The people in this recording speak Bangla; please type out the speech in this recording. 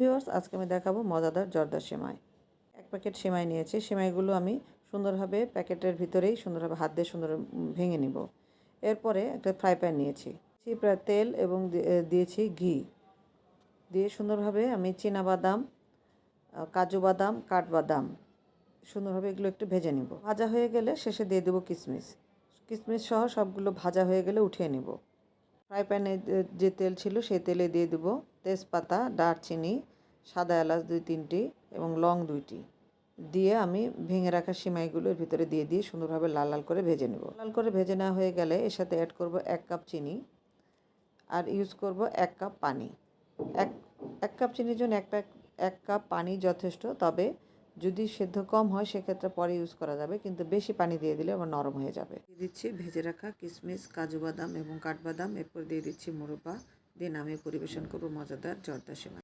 ভিউয়ার্স আজকে আমি দেখাবো মজাদার জর্দা সেমাই। এক প্যাকেট সেমাই নিয়েছি। সেমাইগুলো আমি সুন্দরভাবে প্যাকেটের ভিতরেই সুন্দরভাবে, হাত দিয়ে সুন্দর ভেঙে নিব। এরপরে একটা ফ্রাই প্যান নিয়েছি। প্রায় তেল এবং দিয়েছি ঘি। দিয়ে সুন্দরভাবে আমি বাদাম কাজু বাদাম, কাঠবাদাম সুন্দরভাবে এগুলো একটু ভেজে নিব। ভাজা হয়ে গেলে শেষে দিয়ে দেবো কিশমিশ কিশমিশ সহ সবগুলো ভাজা হয়ে গেলে উঠিয়ে নিব। ফ্রাই প্যানে যে- তেল ছিল সেই তেলে দিয়ে দেবো তেজপাতা, দারচিনি, সাদা এলাচ দুই তিনটি এবং লং দুইটি। দিয়ে আমি ভেঙে রাখা সিমাইগুলো এর ভিতরে দিয়ে দিয়ে সুন্দরভাবে লাল লাল করে ভেজে নেব। লাল করে ভেজে নেওয়া হয়ে গেলে এর সাথে অ্যাড করব এক কাপ চিনি আর ইউজ করব এক কাপ পানি। এক এক কাপ চিনির জন্য একটা এক কাপ পানি যথেষ্ট, তবে যদি সেদ্ধ কম হয়, সেক্ষেত্রে পরে ইউজ করা যাবে, কিন্তু বেশি পানি দিয়ে দিলে আবার নরম হয়ে যাবে। দিয়ে দিচ্ছি ভেজে রাখা কিশমিশ কাজু বাদাম এবং কাঠবাদাম। এরপর দিয়ে দিচ্ছি মুরব্বা। দিয়ে নামিয়ে পরিবেশন করব মজাদার জর্দা সেমাই।